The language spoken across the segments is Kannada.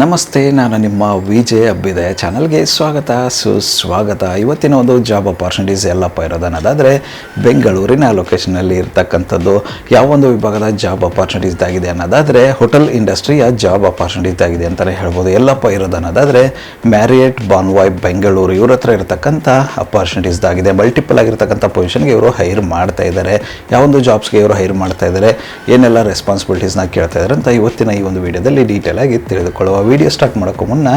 ನಮಸ್ತೆ, ನಾನು ನಿಮ್ಮ ವಿಜಯ್ ಅಬ್ಬಿದೆ. ಚಾನಲ್ಗೆ ಸ್ವಾಗತ, ಸುಸ್ವಾಗತ. ಇವತ್ತಿನ ಒಂದು ಜಾಬ್ ಅಪಾರ್ಚುನಿಟೀಸ್ ಎಲ್ಲಪ್ಪ ಇರೋದನ್ನೋದಾದರೆ ಬೆಂಗಳೂರಿನ ಲೊಕೇಶನಲ್ಲಿ ಇರ್ತಕ್ಕಂಥದ್ದು, ಯಾವೊಂದು ವಿಭಾಗದ ಜಾಬ್ ಅಪರ್ಚುನಿಟೀಸ್ದಾಗಿದೆ ಅನ್ನೋದಾದರೆ ಹೋಟೆಲ್ ಇಂಡಸ್ಟ್ರಿಯ ಜಾಬ್ ಅಪಾರ್ಚುನಿಟೀಸ್ ಆಗಿದೆ ಅಂತಲೇ ಹೇಳ್ಬೋದು. ಎಲ್ಲಪ್ಪ ಇರೋದನ್ನೋದಾದರೆ ಮ್ಯಾರಿಯಟ್ ಬಾನ್ವಾಯ್ ಬೆಂಗಳೂರು, ಇವ್ರ ಹತ್ರ ಇರತಕ್ಕಂಥ ಅಪರ್ಚುನಿಟೀಸ್ದಾಗಿದೆ ಮಲ್ಟಿಪಲ್ ಆಗಿರ್ತಕ್ಕಂಥ ಪೊಸಿಷನ್ಗೆ ಇವರು ಹೈರ್ ಮಾಡ್ತಾ ಇದ್ದಾರೆ. ಯಾವೊಂದು ಜಾಬ್ಸ್ಗೆ ಇವರು ಹೈರ್ ಮಾಡ್ತಾ ಇದ್ದಾರೆ, ಏನೆಲ್ಲ ರೆಸ್ಪಾನ್ಸಿಬಿಲಿಟೀಸ್ನ ಕೇಳ್ತಾ ಇದ್ದಾರೆ ಅಂತ ಇವತ್ತಿನ ಈ ಒಂದು ವಿಡಿಯೋದಲ್ಲಿ ಡೀಟೇಲ್ ಆಗಿ ತಿಳಿದುಕೊಳ್ಳುವ ವಿಡಿಯೋ ಸ್ಟಾರ್ಟ್ ಮಾಡೋಕ್ಕೂ ಮುನ್ನ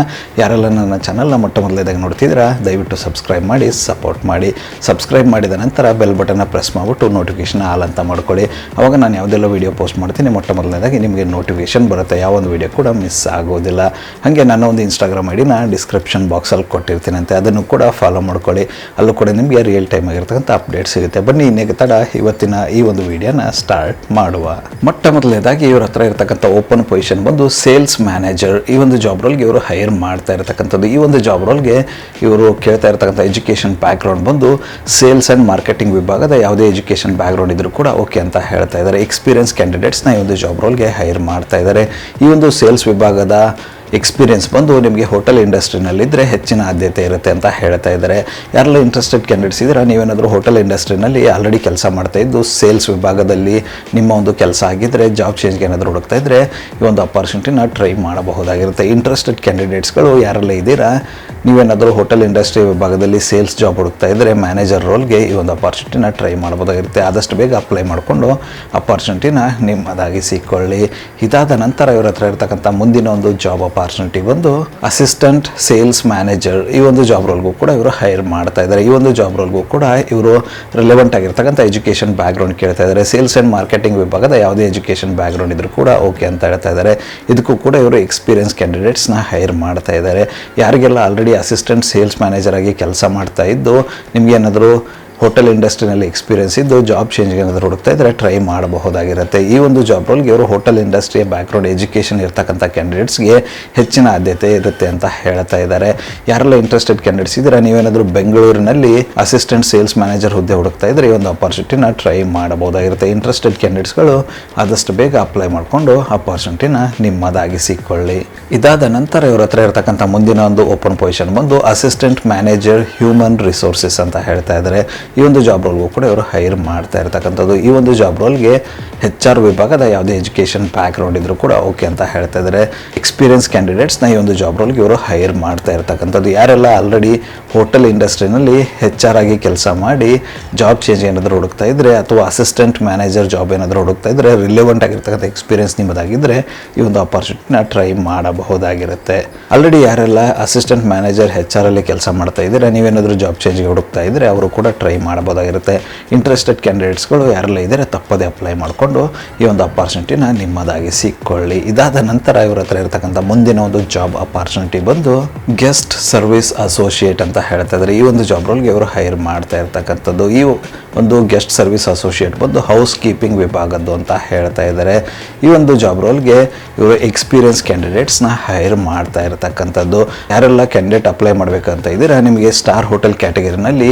ಯಾರೆಲ್ಲ ನನ್ನ ಚಾನಲ್ನ ಮೊಟ್ಟ ಮೊದಲೇದಾಗ ನೋಡ್ತಿದ್ದೀರಾ, ದಯವಿಟ್ಟು ಸಬ್ಸ್ಕ್ರೈಬ್ ಮಾಡಿ ಸಪೋರ್ಟ್ ಮಾಡಿ. ಸಬ್ಸ್ಕ್ರೈಬ್ ಮಾಡಿದ ನಂತರ ಬೆಲ್ ಬಟನ್ನ ಪ್ರೆಸ್ ಮಾಡಿಬಿಟ್ಟು ನೋಟಿಫಿಕೇಷನ್ ಆಲ್ ಅಂತ ಮಾಡ್ಕೊಳ್ಳಿ. ಅವಾಗ ನಾನು ಯಾವುದೆಲ್ಲ ವೀಡಿಯೋ ಪೋಸ್ಟ್ ಮಾಡ್ತೀನಿ ಮೊಟ್ಟ ಮೊದಲನೇದಾಗಿ ನಿಮಗೆ ನೋಟಿಫಿಕೇಷನ್ ಬರುತ್ತೆ. ಯಾವೊಂದು ವೀಡಿಯೋ ಕೂಡ ಮಿಸ್ ಆಗೋದಿಲ್ಲ. ಹಾಗೆ ನನ್ನ ಒಂದು ಇನ್ಸ್ಟಾಗ್ರಾಮ್ ಐಡಿನ ಡಿಸ್ಕ್ರಿಪ್ಷನ್ ಬಾಕ್ಸಲ್ಲಿ ಕೊಟ್ಟಿರ್ತೀನಂತೆ. ಅದನ್ನು ಕೂಡ ಫಾಲೋ ಮಾಡ್ಕೊಳ್ಳಿ. ಅಲ್ಲೂ ಕೂಡ ನಿಮಗೆ ರಿಯಲ್ ಟೈಮ್ ಆಗಿರ್ತಕ್ಕಂಥ ಅಪ್ಡೇಟ್ ಸಿಗುತ್ತೆ. ಬನ್ನಿ ಇನ್ನೇಗೆ ತಡ ಇವತ್ತಿನ ಈ ಒಂದು ವಿಡಿಯೋನ ಸ್ಟಾರ್ಟ್ ಮಾಡುವ. ಮೊಟ್ಟ ಮೊದಲನೇದಾಗಿ ಇವ್ರ ಹತ್ರ ಇರತಕ್ಕಂಥ ಓಪನ್ ಪೊಸಿಷನ್ ಬಂದು ಸೇಲ್ಸ್ ಮ್ಯಾನೇಜರ್ ಈ ಒಂದು ಜಾಬ್ ರೋಲ್ಗೆ ಇವರು ಹೈರ್ ಮಾಡ್ತಾ ಇರತಕ್ಕಂಥದ್ದು. ಈ ಒಂದು ಜಾಬ್ ರೋಲ್ಗೆ ಇವರು ಕೇಳ್ತಾ ಇರತಕ್ಕಂಥ ಎಜುಕೇಷನ್ ಬ್ಯಾಕ್ಗ್ರೌಂಡ್ ಬಂದು ಸೇಲ್ಸ್ ಆ್ಯಂಡ್ ಮಾರ್ಕೆಟಿಂಗ್ ವಿಭಾಗದ ಯಾವುದೇ ಎಜುಕೇಷನ್ ಬ್ಯಾಕ್ಗ್ರೌಂಡ್ ಇದ್ದರೂ ಕೂಡ ಓಕೆ ಅಂತ ಹೇಳ್ತಾ ಇದ್ದಾರೆ. ಎಕ್ಸ್ಪೀರಿಯನ್ಸ್ ಕ್ಯಾಂಡಿಡೇಟ್ಸ್ನ ಈ ಒಂದು ಜಾಬ್ ರೋಲ್ಗೆ ಹೈರ್ ಮಾಡ್ತಾ ಇದ್ದಾರೆ. ಈ ಒಂದು ಸೇಲ್ಸ್ ವಿಭಾಗದ ಎಕ್ಸ್ಪೀರಿಯನ್ಸ್ ಬಂದು ನಿಮಗೆ ಹೋಟೆಲ್ ಇಂಡಸ್ಟ್ರಿನಲ್ಲಿದ್ದರೆ ಹೆಚ್ಚಿನ ಆದ್ಯತೆ ಇರುತ್ತೆ ಅಂತ ಹೇಳ್ತಾ ಇದ್ದಾರೆ. ಯಾರೆಲ್ಲ ಇಂಟ್ರೆಸ್ಟೆಡ್ ಕ್ಯಾಂಡಿಡೇಟ್ಸ್ ಇದ್ದೀರಾ? ನೀವೇನಾದರೂ ಹೋಟೆಲ್ ಇಂಡಸ್ಟ್ರಿನಲ್ಲಿ ಆಲ್ರೆಡಿ ಕೆಲಸ ಮಾಡ್ತಾ ಇದ್ದು ಸೇಲ್ಸ್ ವಿಭಾಗದಲ್ಲಿ ನಿಮ್ಮ ಒಂದು ಕೆಲಸ ಆಗಿದ್ದರೆ ಜಾಬ್ ಚೇಂಜ್ಗೆ ಏನಾದರೂ ಹುಡುಕ್ತಾ ಇದ್ದರೆ ಈ ಒಂದು ಅಪಾರ್ಚುನಿಟಿನ ಟ್ರೈ ಮಾಡಬಹುದಾಗಿರುತ್ತೆ. ಇಂಟ್ರೆಸ್ಟೆಡ್ ಕ್ಯಾಂಡಿಡೇಟ್ಸ್ಗಳು ಯಾರೆಲ್ಲ ಇದ್ದೀರಾ? ನೀವೇನಾದರೂ ಹೋಟೆಲ್ ಇಂಡಸ್ಟ್ರಿ ವಿಭಾಗದಲ್ಲಿ ಸೇಲ್ಸ್ ಜಾಬ್ ಹುಡುಕ್ತಾ ಇದ್ದರೆ ಮ್ಯಾನೇಜರ್ ರೋಲ್ಗೆ ಈ ಒಂದು ಅಪಾರ್ಚುನಿಟಿನ ಟ್ರೈ ಮಾಡಬಹುದಾಗಿರುತ್ತೆ. ಆದಷ್ಟು ಬೇಗ ಅಪ್ಲೈ ಮಾಡಿಕೊಂಡು ಅಪಾರ್ಚುನಿಟಿನ ನಿಮ್ಮದಾಗಿಸಿಕೊಳ್ಳಿ. ಇದಾದ ನಂತರ ಇವ್ರ ಹತ್ರ ಇರ್ತಕ್ಕಂಥ ಮುಂದಿನ ಒಂದು ಜಾಬ್ ಅಪಾರ್ಚುನಿಟಿ ಬಂದು ಅಸಿಸ್ಟೆಂಟ್ ಸೇಲ್ಸ್ ಮ್ಯಾನೇಜರ್ ಈ ಒಂದು ಜಾಬ್ ರೋಲ್ಗೂ ಕೂಡ ಇವರು ಹೈರ್ ಮಾಡ್ತಾ ಇದ್ದಾರೆ. ಈ ಒಂದು ಜಾಬ್ ರೋಲ್ಗೂ ಕೂಡ ಇವರು ರಿಲೆವೆಂಟ್ ಆಗಿರ್ತಕ್ಕಂಥ ಎಜುಕೇಷನ್ ಬ್ಯಾಕ್ಗ್ರೌಂಡ್ ಕೇಳ್ತಾ ಇದ್ದಾರೆ. ಸೇಲ್ಸ್ ಆ್ಯಂಡ್ ಮಾರ್ಕೆಟಿಂಗ್ ವಿಭಾಗದ ಯಾವುದೇ ಎಜುಕೇಷನ್ ಬ್ಯಾಕ್ಗ್ರೌಂಡ್ ಇದ್ರೂ ಕೂಡ ಓಕೆ ಅಂತ ಹೇಳ್ತಾ ಇದ್ದಾರೆ. ಇದಕ್ಕೂ ಕೂಡ ಇವರು ಎಕ್ಸ್ಪೀರಿಯನ್ಸ್ ಕ್ಯಾಂಡಿಡೇಟ್ಸ್ನ ಹೈರ್ ಮಾಡ್ತಾ ಇದ್ದಾರೆ. ಯಾರಿಗೆಲ್ಲ ಆಲ್ರೆಡಿ ಅಸಿಸ್ಟೆಂಟ್ ಸೇಲ್ಸ್ ಮ್ಯಾನೇಜರ್ ಆಗಿ ಕೆಲಸ ಮಾಡ್ತಾ ಇದ್ದು ನಿಮಗೇನಾದರೂ ಹೋಟೆಲ್ ಇಂಡಸ್ಟ್ರಿನಲ್ಲಿ ಎಕ್ಸ್ಪೀರಿಯನ್ಸ್ ಇದ್ದು ಜಾಬ್ ಚೇಂಜ್ಗೆ ಏನಾದರೂ ಹುಡುಕ್ತಾ ಇದ್ದರೆ ಟ್ರೈ ಮಾಡಬಹುದಾಗಿರುತ್ತೆ. ಈ ಒಂದು ಜಾಬ್ ರೋಲ್ಗೆ ಇವರು ಹೋಟೆಲ್ ಇಂಡಸ್ಟ್ರಿಯ ಬ್ಯಾಕ್ಗ್ರೌಂಡ್ ಎಜುಕೇಷನ್ ಇರ್ತಕ್ಕಂಥ ಕ್ಯಾಂಡಿಡೇಟ್ಸ್ಗೆ ಹೆಚ್ಚಿನ ಆದ್ಯತೆ ಇರುತ್ತೆ ಅಂತ ಹೇಳ್ತಾ ಇದ್ದಾರೆ ಯಾರೆಲ್ಲ ಇಂಟ್ರೆಸ್ಟೆಡ್ ಕ್ಯಾಂಡಿಡೇಟ್ಸ್ ಇದ್ದೀರಾ, ನೀವೇನಾದರೂ ಬೆಂಗಳೂರಿನಲ್ಲಿ ಅಸಿಸ್ಟೆಂಟ್ ಸೇಲ್ಸ್ ಮ್ಯಾನೇಜರ್ ಹುದ್ದೆ ಹುಡುಕ್ತಾ ಇದ್ದರೆ ಈ ಒಂದು ಅಪಾರ್ಚುನಿಟಿನ ಟ್ರೈ ಮಾಡಬಹುದಾಗಿರುತ್ತೆ. ಇಂಟ್ರೆಸ್ಟೆಡ್ ಕ್ಯಾಂಡಿಡೇಟ್ಸ್ಗಳು ಆದಷ್ಟು ಬೇಗ ಅಪ್ಲೈ ಮಾಡಿಕೊಂಡು ಅಪಾರ್ಚುನಿಟಿನ ನಿಮ್ಮದಾಗಿಸಿಕೊಳ್ಳಿ. ಇದಾದ ನಂತರ ಇವ್ರ ಹತ್ರ ಇರತಕ್ಕಂಥ ಮುಂದಿನ ಒಂದು ಓಪನ್ ಪೊಸಿಷನ್ ಬಂದು ಅಸಿಸ್ಟೆಂಟ್ ಮ್ಯಾನೇಜರ್ ಹ್ಯೂಮನ್ ರಿಸೋರ್ಸಸ್ ಅಂತ ಹೇಳ್ತಾ ಇದ್ದಾರೆ ಈ ಒಂದು ಜಾಬ್ ರೋಲ್ಗೂ ಕೂಡ ಇವರು ಹೈರ್ ಮಾಡ್ತಾ ಇರ್ತಕ್ಕಂಥದ್ದು. ಈ ಒಂದು ಜಾಬ್ ರೋಲ್ಗೆ ಹೆಚ್ ಆರ್ ವಿಭಾಗದ ಯಾವುದೇ ಎಜುಕೇಷನ್ ಬ್ಯಾಕ್ಗ್ರೌಂಡ್ ಇದ್ರೂ ಕೂಡ ಓಕೆ ಅಂತ ಹೇಳ್ತಾ ಇದ್ದಾರೆ ಎಕ್ಸ್ಪೀರಿಯನ್ಸ್ ಕ್ಯಾಂಡಿಡೇಟ್ಸ್ನ ಈ ಒಂದು ಜಾಬ್ ರೋಲ್ಗೆ ಇವರು ಹೈರ್ ಮಾಡ್ತಾ ಇರ್ತಕ್ಕಂಥದ್ದು. ಯಾರೆಲ್ಲ ಆಲ್ರೆಡಿ ಹೋಟೆಲ್ ಇಂಡಸ್ಟ್ರಿನಲ್ಲಿ ಹೆಚ್ ಆರ್ ಆಗಿ ಕೆಲಸ ಮಾಡಿ ಜಾಬ್ ಚೇಂಜ್ ಏನಾದರೂ ಹುಡುಕ್ತಾ ಇದ್ದರೆ ಅಥವಾ ಅಸಿಸ್ಟೆಂಟ್ ಮ್ಯಾನೇಜರ್ ಜಾಬ್ ಏನಾದರೂ ಹುಡುಕ್ತಾ ಇದ್ದರೆ ರಿಲೆವೆಂಟ್ ಆಗಿರ್ತಕ್ಕಂಥ ಎಕ್ಸ್ಪೀರಿಯನ್ಸ್ ನಿಮ್ಮದಾಗಿದ್ದರೆ ಈ ಒಂದು ಆಪರ್ಚುನಿಟಿನ ಟ್ರೈ ಮಾಡಬಹುದಾಗಿರುತ್ತೆ. ಆಲ್ರೆಡಿ ಯಾರೆಲ್ಲ ಅಸಿಸ್ಟೆಂಟ್ ಮ್ಯಾನೇಜರ್ ಹೆಚ್ ಆರ್ ಅಲ್ಲಿ ಕೆಲಸ ಮಾಡ್ತಾ ಇದ್ದರೆ ನೀವೇನಾದರೂ ಜಾಬ್ ಚೇಂಜ್ಗೆ ಹುಡುಕ್ತಾ ಇದ್ದರೆ ಅವರು ಕೂಡ ಟ್ರೈ ಮಾಡಬಹುದಾಗಿರುತ್ತೆ. ಇಂಟ್ರೆಸ್ಟೆಡ್ ಕ್ಯಾಂಡಿಡೇಟ್ಸ್ಗಳು ಯಾರೆಲ್ಲ ಇದ್ದಾರೆ, ತಪ್ಪದೇ ಅಪ್ಲೈ ಮಾಡಿಕೊಂಡು ಈ ಒಂದು ಅಪಾರ್ಚುನಿಟಿನ ನಿಮ್ಮದಾಗಿ ಸಿಕ್ಕೊಳ್ಳಿ. ಇದಾದ ನಂತರ ಇವ್ರ ಹತ್ರ ಇರತಕ್ಕಂಥ ಮುಂದಿನ ಒಂದು ಜಾಬ್ ಅಪಾರ್ಚುನಿಟಿ ಬಂದು ಗೆಸ್ಟ್ ಸರ್ವಿಸ್ ಅಸೋಸಿಯೇಟ್ ಅಂತ ಹೇಳ್ತಾ ಇದ್ದಾರೆ ಈ ಒಂದು ಜಾಬ್ ರೋಲ್ಗೆ ಇವರು ಹೈರ್ ಮಾಡ್ತಾ ಇರ್ತಕ್ಕಂಥದ್ದು. ಈ ಒಂದು ಗೆಸ್ಟ್ ಸರ್ವಿಸ್ ಅಸೋಸಿಯೇಟ್ ಬಂದು ಹೌಸ್ ಕೀಪಿಂಗ್ ವಿಭಾಗದ್ದು ಅಂತ ಹೇಳ್ತಾ ಇದ್ದಾರೆ. ಈ ಒಂದು ಜಾಬ್ ರೋಲ್ಗೆ ಇವರು ಎಕ್ಸ್ಪೀರಿಯನ್ಸ್ ಕ್ಯಾಂಡಿಡೇಟ್ಸ್ನ ಹೈರ್ ಮಾಡ್ತಾ ಇರತಕ್ಕಂಥದ್ದು. ಯಾರೆಲ್ಲ ಕ್ಯಾಂಡಿಡೇಟ್ ಅಪ್ಲೈ ಮಾಡಬೇಕಂತ ಇದ್ದೀರಾ, ನಿಮಗೆ ಸ್ಟಾರ್ ಹೋಟೆಲ್ ಕ್ಯಾಟಗರಿನಲ್ಲಿ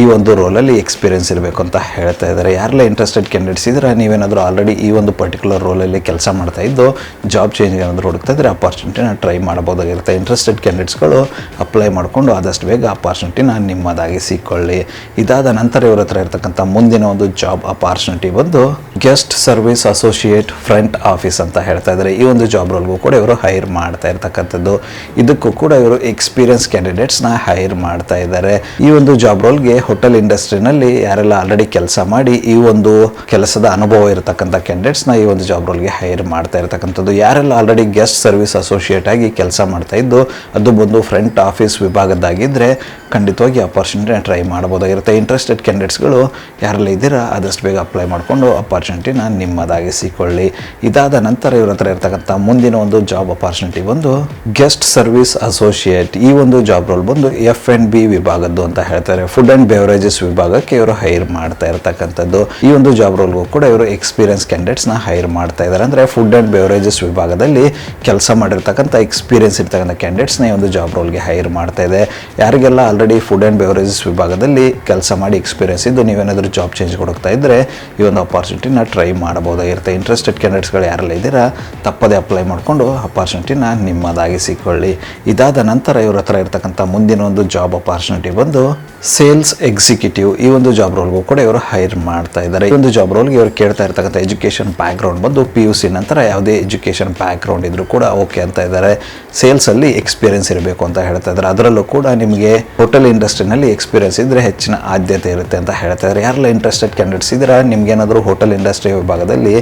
ಈ ಒಂದು ರೋಲಲ್ಲಿ ಎಕ್ಸ್ಪೀರಿಯನ್ಸ್ ಇರಬೇಕು ಅಂತ ಹೇಳ್ತಾ ಇದ್ದಾರೆ. ಯಾರೆಲ್ಲ ಇಂಟ್ರೆಸ್ಟೆಡ್ ಕ್ಯಾಂಡಿಡೇಟ್ಸ್ ಇದ್ದರೆ, ನೀವೇನಾದರೂ ಆಲ್ರೆಡಿ ಈ ಒಂದು ಪರ್ಟಿಕ್ಯುಲರ್ ರೋಲಲ್ಲಿ ಕೆಲಸ ಮಾಡ್ತಾ ಇದ್ದು ಜಾಬ್ ಚೇಂಜ್ ಏನಾದರೂ ಹುಡುಕ್ತಾ ಇದ್ದರೆ ಅಪಾರ್ಚುನಿಟಿನ ಟ್ರೈ ಮಾಡ್ಬೋದಾಗಿರುತ್ತೆ ಇಂಟ್ರೆಸ್ಟೆಡ್ ಕ್ಯಾಂಡಿಡೇಟ್ಸ್ಗಳು ಅಪ್ಲೈ ಮಾಡಿಕೊಂಡು ಆದಷ್ಟು ಬೇಗ ಅಪಾರ್ಚುನಿಟಿನ ನಿಮ್ಮದಾಗಿಸಿಕೊಳ್ಳಿ. ಇದಾದ ನಂತರ ಇವ್ರ ಹತ್ರ ಇರತಕ್ಕಂಥ ಮುಂದಿನ ಒಂದು ಜಾಬ್ ಅಪಾರ್ಚುನಿಟಿ ಬಂದು guest service associate front office ಅಂತ ಹೇಳ್ತಾ ಇದ್ದಾರೆ. ಈ ಒಂದು ಜಾಬ್ ರೋಲ್ಗೂ ಕೂಡ ಇವರು ಹೈರ್ ಮಾಡ್ತಾ ಇರ್ತಕ್ಕಂಥದ್ದು. ಇದಕ್ಕೂ ಕೂಡ ಇವರು ಎಕ್ಸ್ಪೀರಿಯನ್ಸ್ ಕ್ಯಾಂಡಿಡೇಟ್ಸ್ನ ಹೈರ್ ಮಾಡ್ತಾ ಇದ್ದಾರೆ. ಈ ಒಂದು ಜಾಬ್ ರೋಲ್ಗೆ ಹೋಟೆಲ್ ಇಂಡಸ್ಟ್ರಿನಲ್ಲಿ ಯಾರೆಲ್ಲ ಆಲ್ರೆಡಿ ಕೆಲಸ ಮಾಡಿ ಈ ಒಂದು ಕೆಲಸದ ಅನುಭವ ಇರತಕ್ಕಂಥ ಕ್ಯಾಂಡಿಡೇಟ್ಸ್ನ ಈ ಒಂದು ಜಾಬ್ ರೋಲ್ಗೆ ಹೈರ್ ಮಾಡ್ತಾ ಇರ್ತಕ್ಕಂಥದ್ದು. ಯಾರೆಲ್ಲ ಆಲ್ರೆಡಿ ಗೆಸ್ಟ್ ಸರ್ವಿಸ್ ಅಸೋಸಿಯೇಟ್ ಆಗಿ ಕೆಲಸ ಮಾಡ್ತಾ ಇದ್ದು, ಅದು ಬಂದು ಫ್ರಂಟ್ ಆಫೀಸ್ ವಿಭಾಗದಾಗಿದ್ದರೆ ಖಂಡಿತವಾಗಿ ಅಪರ್ಚುನಿಟಿನ ಟ್ರೈ ಮಾಡ್ಬೋದಾಗಿರುತ್ತೆ ಇಂಟ್ರೆಸ್ಟೆಡ್ ಕ್ಯಾಂಡಿಡೇಟ್ಸ್ಗಳು ಯಾರೆಲ್ಲ ಇದ್ದೀರಾ, ಆದಷ್ಟು ಬೇಗ ಅಪ್ಲೈ ಮಾಡಿಕೊಂಡು ಅಪಾರ್ಚುನಿಟಿ ಅಪಾರ್ಚುನಿಟಿನ ನಿಮ್ಮದಾಗಿಸಿಕೊಳ್ಳಿ. ಇದಾದ ನಂತರ ಇವ್ರ ಹತ್ರ ಇರ್ತಕ್ಕಂಥ ಮುಂದಿನ ಒಂದು ಜಾಬ್ ಅಪಾರ್ಚುನಿಟಿ ಬಂದು ಗೆಸ್ಟ್ ಸರ್ವಿಸ್ ಅಸೋಸಿಯೇಟ್ ಈ ಒಂದು ಜಾಬ್ ರೋಲ್ ಬಂದು ಎಫ್ ಅಂಡ್ ಬಿ ವಿಭಾಗದ್ದು ಅಂತ ಹೇಳ್ತಾರೆ. ಫುಡ್ ಅಂಡ್ ಬೆವರೇಜಸ್ ವಿಭಾಗಕ್ಕೆ ಇವರು ಹೈರ್ ಮಾಡ್ತಾ ಇರತಕ್ಕಂಥದ್ದು. ಈ ಒಂದು ಜಾಬ್ ರೋಲ್ಗೂ ಕೂಡ ಇವರು ಎಕ್ಸ್ಪೀರಿಯನ್ಸ್ ಕ್ಯಾಂಡಿಡೇಟ್ಸ್ನ ಹೈರ್ ಮಾಡ್ತಾ ಇದ್ದಾರೆ. ಅಂದರೆ ಫುಡ್ ಅಂಡ್ ಬೆವರೇಜಸ್ ವಿಭಾಗದಲ್ಲಿ ಕೆಲಸ ಮಾಡಿರ್ತಕ್ಕಂಥ ಎಕ್ಸ್ಪೀರಿಯನ್ಸ್ ಇರ್ತಕ್ಕಂಥ ಕ್ಯಾಂಡಿಡೇಟ್ಸ್ನ ಈ ಒಂದು ಜಾಬ್ ರೋಲ್ಗೆ ಹೈರ್ ಮಾಡ್ತಾ ಇದೆ. ಯಾರಿಗೆಲ್ಲ ಆಲ್ರೆಡಿ ಫುಡ್ ಅಂಡ್ ಬೆವರೇಜಸ್ ವಿಭಾಗದಲ್ಲಿ ಕೆಲಸ ಮಾಡಿ ಎಕ್ಸ್ಪೀರಿಯನ್ಸ್ ಇದ್ದು ನೀವೇನಾದರೂ ಜಾಬ್ ಚೇಂಜ್ ಕೊಡ್ತಾ ಇದ್ದರೆ ಈ ಒಂದು ಅಪಾರ್ಚುನಿಟಿನ ಟ್ರೈ ಮಾಡ್ಬೋದಾಗಿರುತ್ತೆ ಇಂಟ್ರೆಸ್ಟೆಡ್ ಕ್ಯಾಂಡಿಡೇಟ್ಸ್ಗಳು ಯಾರೆಲ್ಲ ಇದ್ದೀರಾ, ತಪ್ಪದೇ ಅಪ್ಲೈ ಮಾಡಿಕೊಂಡು ಅಪಾರ್ಚುನಿಟಿನ ನಿಮ್ಮದಾಗಿಸಿಕೊಳ್ಳಿ. ಇದಾದ ನಂತರ ಇವ್ರ ಹತ್ರ ಇರ್ತಕ್ಕಂಥ ಮುಂದಿನ ಒಂದು ಜಾಬ್ ಅಪಾರ್ಚುನಿಟಿ ಬಂದು ಸೇಲ್ಸ್ ಎಕ್ಸಿಕ್ಯೂಟಿವ್ ಈ ಒಂದು ಜಾಬ್ ರೋಲ್ಗೂ ಕೂಡ ಇವರು ಹೈರ್ ಮಾಡ್ತಾ ಇದ್ದಾರೆ. ಈ ಒಂದು ಜಾಬ್ ರೋಲ್ಗೆ ಇವರು ಕೇಳ್ತಾ ಇರ್ತಕ್ಕಂಥ ಎಜುಕೇಷನ್ ಬ್ಯಾಕ್ಗ್ರೌಂಡ್ ಬಂದು ಪಿ ಯು ಸಿ ನಂತರ ಯಾವುದೇ ಎಜುಕೇಷನ್ ಬ್ಯಾಕ್ಗ್ರೌಂಡ್ ಇದ್ರೂ ಕೂಡ ಓಕೆ ಅಂತ ಇದ್ದಾರೆ. ಸೇಲ್ಸಲ್ಲಿ ಎಕ್ಸ್ಪೀರಿಯನ್ಸ್ ಇರಬೇಕು ಅಂತ ಹೇಳ್ತಾ ಇದ್ದಾರೆ. ಅದರಲ್ಲೂ ಕೂಡ ನಿಮಗೆ ಹೋಟೆಲ್ ಇಂಡಸ್ಟ್ರಿನಲ್ಲಿ ಎಕ್ಸ್ಪೀರಿಯನ್ಸ್ ಇದ್ದರೆ ಹೆಚ್ಚಿನ ಆದ್ಯತೆ ಇರುತ್ತೆ ಅಂತ ಹೇಳ್ತಾ ಇದ್ದಾರೆ. ಯಾರೆಲ್ಲ ಇಂಟ್ರೆಸ್ಟೆಡ್ ಕ್ಯಾಂಡಿಡೇಟ್ಸ್ ಇದ್ದೀರಾ? ನಿಮಗೇನಾದರೂ ಹೋಟೆಲ್ ಇಂಡಸ್ಟ್ರಿ ವಿಭಾಗದಲ್ಲಿ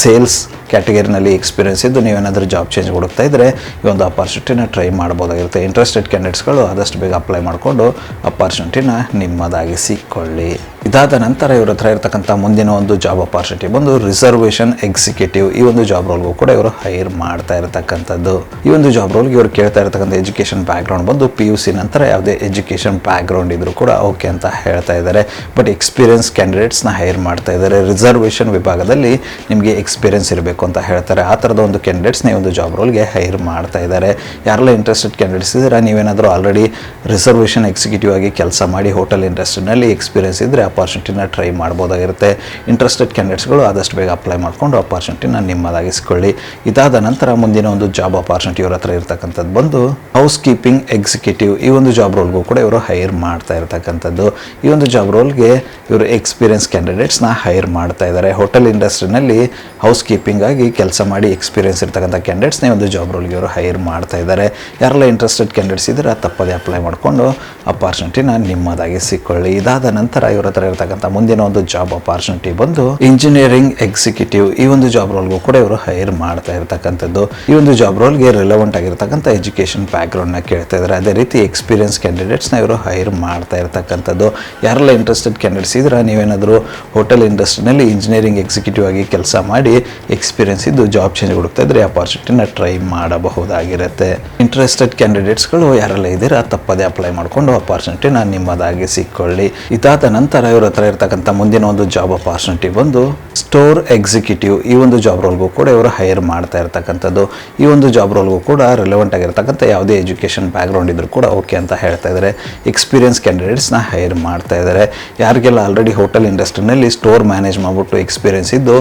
ಸೇಲ್ಸ್ ಕ್ಯಾಟಗರಿನಲ್ಲಿ ಎಕ್ಸ್ಪೀರಿಯನ್ಸ್ ಇದ್ದು ನೀವೇನಾದರೂ ಜಾಬ್ ಚೇಂಜ್ ಹುಡುಕ್ತಾ ಇದ್ದರೆ ಈ ಒಂದು ಅಪಾರ್ಚುನಿಟಿನ ಟ್ರೈ ಮಾಡ್ಬೋದಾಗಿರುತ್ತೆ. ಇಂಟ್ರೆಸ್ಟೆಡ್ ಕ್ಯಾಂಡಿಡೇಟ್ಸ್ಗಳು ಆದಷ್ಟು ಬೇಗ ಅಪ್ಲೈ ಮಾಡಿಕೊಂಡು ಅಪಾರ್ಚುನಿಟಿನ ನಿಮ್ಮದಾಗಿಸಿಕೊಳ್ಳಿ. ಇದಾದ ನಂತರ ಇವ್ರ ಹತ್ರ ಇರತಕ್ಕಂಥ ಮುಂದಿನ ಒಂದು ಜಾಬ್ ಅಪಾರ್ಚುನಿಟಿ ಬಂದು ರಿಸರ್ವೇಷನ್ ಎಕ್ಸಿಕ್ಯೂಟಿವ್ ಈ ಒಂದು ಜಾಬ್ ರೋಲ್ಗೂ ಕೂಡ ಇವರು ಹೈರ್ ಮಾಡ್ತಾ ಇರತಕ್ಕಂಥದ್ದು. ಈ ಒಂದು ಜಾಬ್ ರೋಲ್ಗೆ ಇವರು ಕೇಳ್ತಾ ಇರತಕ್ಕಂಥ ಎಜುಕೇಷನ್ ಬ್ಯಾಕ್ಗ್ರೌಂಡ್ ಬಂದು ಪಿ ಯು ಸಿ ನಂತರ ಯಾವುದೇ ಎಜುಕೇಷನ್ ಬ್ಯಾಕ್ಗ್ರೌಂಡ್ ಇದ್ರೂ ಕೂಡ ಓಕೆ ಅಂತ ಹೇಳ್ತಾ ಇದ್ದಾರೆ. ಬಟ್ ಎಕ್ಸ್ಪೀರಿಯನ್ಸ್ ಕ್ಯಾಂಡಿಡೇಟ್ಸ್ನ ಹೈರ್ ಮಾಡ್ತಾ ಇದ್ದಾರೆ. ರಿಸರ್ವೇಷನ್ ವಿಭಾಗದಲ್ಲಿ ನಿಮಗೆ ಎಕ್ಸ್ಪೀರಿಯನ್ಸ್ ಇರಬೇಕು ಅಂತ ಹೇಳ್ತಾರೆ. ಆ ಥರದ ಒಂದು ಕ್ಯಾಂಡಿಡೇಟ್ಸ್ನ ಈ ಒಂದು ಜಾಬ್ ರೋಲ್ಗೆ ಹೈರ್ ಮಾಡ್ತಾ ಇದ್ದಾರೆ. ಯಾರೆಲ್ಲ ಇಂಟ್ರೆಸ್ಟೆಡ್ ಕ್ಯಾಂಡಿಡೇಟ್ಸ್ ಇದ್ದೀರಾ? ನೀವೇನಾದರೂ ಆಲ್ರೆಡಿ ರಿಸರ್ವೇಷನ್ ಎಕ್ಸಿಕ್ಯೂಟಿವ್ ಆಗಿ ಕೆಲಸ ಮಾಡಿ ಹೋಟೆಲ್ ಇಂಡಸ್ಟ್ರಿನಲ್ಲಿ ಎಕ್ಸ್ಪೀರಿಯನ್ಸ್ ಇದ್ದರೆ ಅಪಾರ್ಚುನಿಟಿನ ಟ್ರೈ ಮಾಡ್ಬೋದಾಗಿರುತ್ತೆ. ಇಂಟ್ರೆಸ್ಟೆಡ್ ಕ್ಯಾಂಡಿಡೇಟ್ಸ್ಗಳು ಆದಷ್ಟು ಬೇಗ ಅಪ್ಲೈ ಮಾಡಿಕೊಂಡು ಅಪಾರ್ಚುನಿಟಿನ ನಿಮ್ಮದಾಗಿಸ್ಕೊಳ್ಳಿ. ಇದಾದ ನಂತರ ಮುಂದಿನ ಒಂದು ಜಾಬ್ ಅಪಾರ್ಚುನಿಟಿ ಇವ್ರ ಹತ್ರ ಇರ್ತಕ್ಕಂಥದ್ದು ಬಂದು ಹೌಸ್ ಕೀಪಿಂಗ್ ಎಕ್ಸಿಕ್ಯೂಟಿವ್ ಈ ಒಂದು ಜಾಬ್ ರೋಲ್ಗೂ ಕೂಡ ಇವರು ಹೈರ್ ಮಾಡ್ತಾ ಇರ್ತಕ್ಕಂಥದ್ದು. ಈ ಒಂದು ಜಾಬ್ ರೋಲ್ಗೆ ಇವರು ಎಕ್ಸ್ಪೀರಿಯನ್ಸ್ ಕ್ಯಾಂಡಿಡೇಟ್ಸ್ನ ಹೈರ್ ಮಾಡ್ತಾ ಇದ್ದಾರೆ ಹೋಟೆಲ್ ಇಂಡಸ್ಟ್ರಿನಲ್ಲಿ ಹೌಸ್ ಕೀಪಿಂಗ್ ಆಗಿ ಕೆಲಸ ಮಾಡಿ ಎಕ್ಸ್ಪೀರಿಯನ್ಸ್ ಇರ್ತಕ್ಕಂಥ ಕ್ಯಾಂಡಿಡೇಟ್ಸ್ನ ಈ ಒಂದು ಜಾಬ್ ರೋಲ್ಗೆ ಇವರು ಹೈರ್ ಮಾಡ್ತಾ ಇದ್ದಾರೆ ಯಾರೆಲ್ಲ ಇಂಟ್ರೆಸ್ಟೆಡ್ ಕ್ಯಾಂಡಿಡೇಟ್ಸ್ ಇದ್ದರೆ ತಪ್ಪದೇ ಅಪ್ಲೈ ಮಾಡಿಕೊಂಡು ಅಪಾರ್ಚುನಿಟಿನ ನಿಮ್ಮದಾಗಿಸಿಕೊಳ್ಳಿ. ಇದಾದ ನಂತರ ಇವ್ರ ಇರ್ತಕ್ಕಂಥ ಮುಂದಿನ ಒಂದು ಜಾಬ್ ಅಪಾರ್ಚುನಿಟಿ ಬಂದು ಇಂಜಿನಿಯರಿಂಗ್ ಎಕ್ಸಿಕ್ಯೂಟಿವ್ ಈ ಒಂದು ಜಾಬ್ ರೋಲ್ಗೂ ಕೂಡ ಇವರು ಹೈರ್ ಮಾಡ್ತಾ ಇರತಕ್ಕಂಥದ್ದು. ಈ ಒಂದು ಜಾಬ್ ರೋಲ್ಗೆ ರಿಲೆವೆಂಟ್ ಆಗಿರ್ತಕ್ಕಂಥ ಎಜುಕೇಷನ್ ಬ್ಯಾಕ್ಗ್ರೌಂಡ್ನ ಕೇಳ್ತಾ ಇದ್ದಾರೆ. ಅದೇ ರೀತಿ ಎಕ್ಸ್ಪೀರಿಯನ್ಸ್ ಕ್ಯಾಂಡಿಡೇಟ್ಸ್ನ ಇವರು ಹೈರ್ ಮಾಡ್ತಾ ಇರ್ತಕ್ಕಂಥದ್ದು. ಯಾರೆಲ್ಲ ಇಂಟ್ರೆಸ್ಟೆಡ್ ಕ್ಯಾಂಡಿಡೇಟ್ಸ್ ಇದ್ರೆ ನೀವೇನಾದರೂ ಹೋಟೆಲ್ ಇಂಡಸ್ಟ್ರಿನಲ್ಲಿ ಇಂಜಿನಿಯರಿಂಗ್ ಎಕ್ಸಿಕ್ಯೂಟಿವ್ ಆಗಿ ಕೆಲಸ ಮಾಡಿ ಎಕ್ಸ್ಪೀರಿಯನ್ಸ್ ಇದ್ದು ಜಾಬ್ ಚೇಂಜ್ ಹುಡುಕ್ತಾ ಇದ್ರೆ ಅಪಾರ್ಚುನಿಟಿನ ಟ್ರೈ ಮಾಡಬಹುದಾಗಿರುತ್ತೆ. ಇಂಟ್ರೆಸ್ಟೆಡ್ ಕ್ಯಾಂಡಿಡೇಟ್ಸ್ಗಳು ಯಾರೆಲ್ಲ ಇದ್ದೀರಾ? ತಪ್ಪದೇ ಅಪ್ಲೈ ಮಾಡಿಕೊಂಡು ಅಪಾರ್ಚುನಿಟಿನ ನಿಮ್ಮದಾಗಿಸಿಕೊಳ್ಳಿ ಇದಾದ ನಂತರ ಇವ್ರ ಹತ್ರ ಇರ್ತಕ್ಕಂಥ ಮುಂದಿನ ಒಂದು ಜಾಬ್ ಅಪಾರ್ಚುನಿಟಿ ಬಂದು ಸ್ಟೋರ್ ಎಕ್ಸಿಕ್ಯೂಟಿವ್ ಈ ಒಂದು ಜಾಬ್ ರೋಲ್ಗೂ ಕೂಡ ಇವರು ಹೈರ್ ಮಾಡ್ತಾ ಇರ್ತಕ್ಕಂಥದ್ದು. ಈ ಒಂದು ಜಾಬ್ ರೋಲ್ಗೂ ಕೂಡ ರಿಲೆವೆಂಟ್ ಆಗಿರ್ತಕ್ಕಂಥ ಯಾವುದೇ ಎಜುಕೇಷನ್ ಬ್ಯಾಕ್ಗ್ರೌಂಡ್ ಇದ್ರೂ ಕೂಡ ಓಕೆ ಅಂತ ಹೇಳ್ತಾ ಇದ್ದಾರೆ ಎಕ್ಸ್ಪೀರಿಯನ್ಸ್ ಕ್ಯಾಂಡಿಡೇಟ್ಸ್ನ ಹೈರ್ ಮಾಡ್ತಾ ಇದ್ದಾರೆ ಯಾರಿಗೆಲ್ಲ ಆಲ್ರೆಡಿ ಹೋಟೆಲ್ ಇಂಡಸ್ಟ್ರಿನಲ್ಲಿ ಸ್ಟೋರ್ ಮ್ಯಾನೇಜ್ ಮಾಡಿಬಿಟ್ಟು ಎಕ್ಸ್ಪೀರಿಯನ್ಸ್ ಇದ್ದು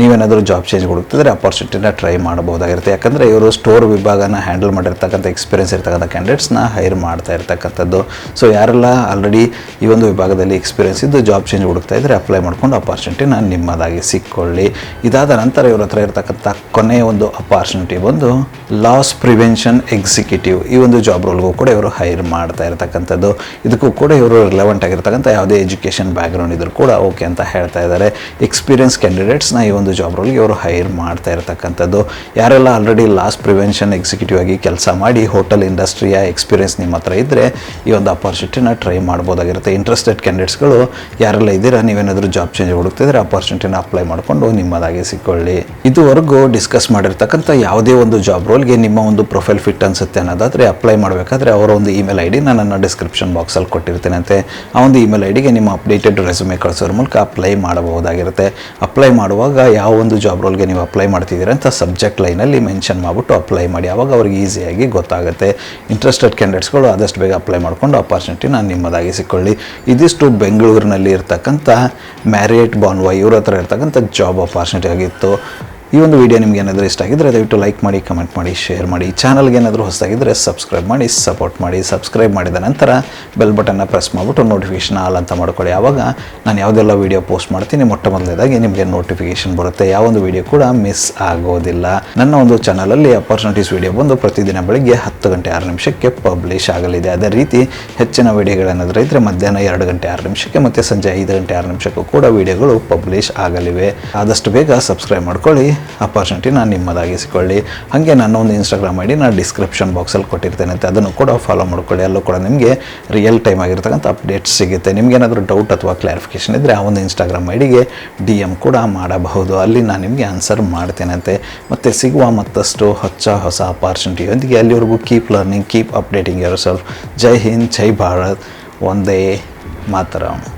ನೀವೇನಾದರೂ ಜಾಬ್ ಚೇಂಜ್ ಹುಡುಕ್ತಿದ್ರೆ ಅಪಾರ್ಚುನಿಟಿನ ಟ್ರೈ ಮಾಡಬಹುದಾಗಿರುತ್ತೆ. ಯಾಕಂದರೆ ಇವರು ಸ್ಟೋರ್ ವಿಭಾಗನ ಹ್ಯಾಂಡಲ್ ಮಾಡಿರ್ತಕ್ಕಂಥ ಎಕ್ಸ್ಪೀರಿಯನ್ಸ್ ಇರ್ತಕ್ಕಂಥ ಕ್ಯಾಂಡಿಡೇಟ್ಸ್ನ ಹೈರ್ ಮಾಡ್ತಾ ಇರ್ತಕ್ಕಂಥದ್ದು. ಸೊ ಯಾರೆಲ್ಲ ಆಲ್ರೆಡಿ ಈ ಒಂದು ವಿಭಾಗದಲ್ಲಿ ಎಕ್ಸ್ಪೀರಿಯನ್ಸ್ ಇದ್ದು ಜಾಬ್ ಚೇಂಜ್ ಹುಡುಕ್ತಾ ಇದ್ದರೆ ಅಪ್ಲೈ ಮಾಡ್ಕೊಂಡು ಅಪಾರ್ಚುನಿಟಿನ ನಿಮ್ಮದಾಗಿ ಸಿಕ್ಕೊಳ್ಳಿ. ಇದಾದ ನಂತರ ಇವ್ರ ಹತ್ರ ಇರತಕ್ಕಂಥ ಕೊನೆಯ ಒಂದು ಅಪಾರ್ಚುನಿಟಿ ಬಂದು ಲಾಸ್ ಪ್ರಿವೆನ್ಷನ್ ಎಕ್ಸಿಕ್ಯೂಟಿವ್ ಈ ಒಂದು ಜಾಬ್ ರೋಲ್ಗೂ ಕೂಡ ಇವರು ಹೈರ್ ಮಾಡ್ತಾ ಇರ್ತಕ್ಕಂಥದ್ದು. ಇದಕ್ಕೂ ಕೂಡ ಇವರು ರಿಲೆವೆಂಟ್ ಆಗಿರ್ತಕ್ಕಂಥ ಯಾವುದೇ ಎಜುಕೇಷನ್ ಬ್ಯಾಕ್ಗ್ರೌಂಡ್ ಇದ್ರೂ ಕೂಡ ಓಕೆ ಅಂತ ಹೇಳ್ತಾ ಇದ್ದಾರೆ. ಎಕ್ಸ್ಪೀರಿಯನ್ಸ್ ಕ್ಯಾಂಡಿಡೇಟ್ಸ್ನ ಈ ಒಂದು ಜಾಬ್ ರೋಲ್ಗೆ ಇವರು ಹೈರ್ ಮಾಡ್ತಾ ಇರ್ತಕ್ಕಂಥದ್ದು. ಯಾರೆಲ್ಲ ಆಲ್ರೆಡಿ ಲಾಸ್ ಪ್ರಿವೆನ್ಷನ್ ಎಕ್ಸಿಕ್ಯೂಟಿವ್ ಆಗಿ ಕೆಲಸ ಮಾಡಿ ಹೋಟೆಲ್ ಇಂಡಸ್ಟ್ರಿಯ ಎಕ್ಸ್ಪೀರಿಯನ್ಸ್ ನಿಮ್ಮ ಹತ್ರ ಇದ್ದರೆ ಈ ಒಂದು ಅಪಾರ್ಚುನಿಟಿನ ಟ್ರೈ ಮಾಡ್ಬೋದಾಗಿರುತ್ತೆ. ಇಂಟ್ರೆಸ್ಟೆಡ್ ಕ್ಯಾಂಡಿಡೇಟ್ಸ್ಗಳು ಯಾರೆಲ್ಲ ಇದ್ದೀರಾ, ನೀವೇನಾದರೂ ಜಾಬ್ ಚೇಂಜ್ ಹುಡುಕ್ತಿದ್ರೆ ಅಪಾರ್ಚುನಿಟಿನ ಅಪ್ಲೈ ಮಾಡಿಕೊಂಡು ನಿಮ್ಮದಾಗಿ ಸಿಕ್ಕೊಳ್ಳಿ. ಇದುವರೆಗೂ ಡಿಸ್ಕಸ್ ಮಾಡಿರ್ತಕ್ಕಂಥ ಯಾವುದೇ ಒಂದು ಜಾಬ್ ರೋಲ್ಗೆ ನಿಮ್ಮ ಒಂದು ಪ್ರೊಫೈಲ್ ಫಿಟ್ ಅನ್ಸುತ್ತೆ ಅನ್ನೋದಾದರೆ ಅಪ್ಲೈ ಮಾಡಬೇಕಾದ್ರೆ ಅವರ ಒಂದು ಇಮೇಲ್ ಐ ಡಿ ನಾನು ನನ್ನ ಡಿಸ್ಕ್ರಿಪ್ಷನ್ ಬಾಕ್ಸಲ್ಲಿ ಕೊಟ್ಟಿರ್ತೇನೆ ಆ ಒಂದು ಇಮೇಲ್ ಐ ಡಿಗೆ ನಿಮ್ಮ ಅಪ್ಡೇಟೆಡ್ ರೆಸ್ಯೂಮೆ ಕಳಿಸೋದ್ರ ಮೂಲಕ ಅಪ್ಲೈ ಮಾಡಬಹುದಾಗಿರುತ್ತೆ. ಅಪ್ಲೈ ಮಾಡುವಾಗ ಯಾವ ಒಂದು ಜಾಬ್ ರೋಲ್ಗೆ ನೀವು ಅಪ್ಲೈ ಮಾಡ್ತಿದ್ದೀರ ಅಂತ ಸಬ್ಜೆಕ್ಟ್ ಲೈನಲ್ಲಿ ಮೆನ್ಷನ್ ಮಾಡಿಬಿಟ್ಟು ಅಪ್ಲೈ ಮಾಡಿ. ಆವಾಗ ಅವ್ರಿಗೆ ಈಸಿಯಾಗಿ ಗೊತ್ತಾಗುತ್ತೆ. ಇಂಟ್ರೆಸ್ಟೆಡ್ ಕ್ಯಾಂಡಿಡೇಟ್ಸ್ಗಳು ಆದಷ್ಟು ಬೇಗ ಅಪ್ಲೈ ಮಾಡಿಕೊಂಡು ನಾನು ನಿಮ್ಮದಾಗಿಸಿಕೊಳ್ಳಿ ಇದಿಷ್ಟು ಬೆಂಗಳೂರಿನಲ್ಲಿ ಇರ್ತಕ್ಕಂಥ ಮ್ಯಾರಿಯೇಟ್ ಬಾನ್ವಾಯ್ ಇವ್ರ ಹತ್ರ ಇರ್ತಕ್ಕಂಥ ಜಾಬ್ ಅಪಾರ್ಚುನಿಟಿ ಆಗಿತ್ತು. ಈ ಒಂದು ವಿಡಿಯೋ ನಿಮ್ಗೆ ಏನಾದರೂ ಇಷ್ಟ ಆಗಿದ್ದರೆ ದಯವಿಟ್ಟು ಲೈಕ್ ಮಾಡಿ ಕಮೆಂಟ್ ಮಾಡಿ ಶೇರ್ ಮಾಡಿ. ಚಾನಲ್ಗೆ ಏನಾದರೂ ಹೊಸದಾಗಿದ್ದರೆ ಸಬ್ಸ್ಕ್ರೈಬ್ ಮಾಡಿ ಸಪೋರ್ಟ್ ಮಾಡಿ ಸಬ್ಸ್ಕ್ರೈಬ್ ಮಾಡಿದ ನಂತರ ಬೆಲ್ ಬಟನ್ನ ಪ್ರೆಸ್ ಮಾಡಿಬಿಟ್ಟು ನೋಟಿಫಿಕೇಷನ್ ಆಲ್ ಅಂತ ಮಾಡ್ಕೊಳ್ಳಿ. ಆವಾಗ ನಾನು ಯಾವುದೆಲ್ಲ ವೀಡಿಯೋ ಪೋಸ್ಟ್ ಮಾಡ್ತೀನಿ ಮೊಟ್ಟ ಮೊದಲನೇದಾಗಿ ನಿಮಗೆ ನೋಟಿಫಿಕೇಷನ್ ಬರುತ್ತೆ. ಯಾವೊಂದು ವಿಡಿಯೋ ಕೂಡ ಮಿಸ್ ಆಗೋದಿಲ್ಲ. ನನ್ನ ಒಂದು ಚಾನಲಲ್ಲಿ ಅಪರ್ಚುನಿಟೀಸ್ ವೀಡಿಯೋ ಬಂದು ಪ್ರತಿದಿನ ಬೆಳಿಗ್ಗೆ ಹತ್ತು ಗಂಟೆ ಆರು ನಿಮಿಷಕ್ಕೆ ಪಬ್ಲಿಷ್ ಆಗಲಿದೆ. ಅದೇ ರೀತಿ ಹೆಚ್ಚಿನ ವೀಡಿಯೋಗಳೇನಾದರೂ ಇದ್ದರೆ ಮಧ್ಯಾಹ್ನ ಎರಡು ಗಂಟೆ ಆರು ನಿಮಿಷಕ್ಕೆ ಮತ್ತು ಸಂಜೆ ಐದು ಗಂಟೆ ಆರು ನಿಮಿಷಕ್ಕೂ ಕೂಡ ವೀಡಿಯೋಗಳು ಪಬ್ಲಿಷ್ ಆಗಲಿವೆ. ಆದಷ್ಟು ಬೇಗ ಸಬ್ಸ್ಕ್ರೈಬ್ ಮಾಡ್ಕೊಳ್ಳಿ. ಅಪಾರ್ಚುನಿಟಿನ ನಿಮ್ಮದಾಗಿಸಿಕೊಳ್ಳಿ. ಹಾಗೆ ನನ್ನ ಒಂದು ಇನ್ಸ್ಟಾಗ್ರಾಮ್ ಐಡಿ ನಾನು ಡಿಸ್ಕ್ರಿಪ್ಷನ್ ಬಾಕ್ಸಲ್ಲಿ ಕೊಟ್ಟಿರ್ತೇನೆ ಅಂತ ಅದನ್ನು ಕೂಡ ಫಾಲೋ ಮಾಡ್ಕೊಳ್ಳಿ. ಅಲ್ಲೂ ಕೂಡ ನಿಮಗೆ ರಿಯಲ್ ಟೈಮ್ ಆಗಿರ್ತಕ್ಕಂಥ ಅಪ್ಡೇಟ್ಸ್ ಸಿಗುತ್ತೆ. ನಿಮಗೇನಾದರೂ ಡೌಟ್ ಅಥವಾ ಕ್ಲಾರಿಫಿಕೇಷನ್ ಇದ್ದರೆ ಆ ಒಂದು ಇನ್ಸ್ಟಾಗ್ರಾಮ್ ಐಡಿಗೆ ಡಿಗೆ ಡಿ ಎಂ ಕೂಡ ಮಾಡಬಹುದು. ಅಲ್ಲಿ ನಾನು ನಿಮಗೆ ಆನ್ಸರ್ ಮಾಡ್ತೇನಂತೆ. ಮತ್ತು ಸಿಗುವ ಮತ್ತಷ್ಟು ಹೊಸ ಹೊಸ ಅಪಾರ್ಚುನಿಟಿಯೊಂದಿಗೆ ಅಲ್ಲಿವರೆಗೂ keep learning keep updating yourself ಜೈ ಹಿಂದ್, ಜೈ ಭಾರತ್. ಒಂದೇ ಮಾತರಂ.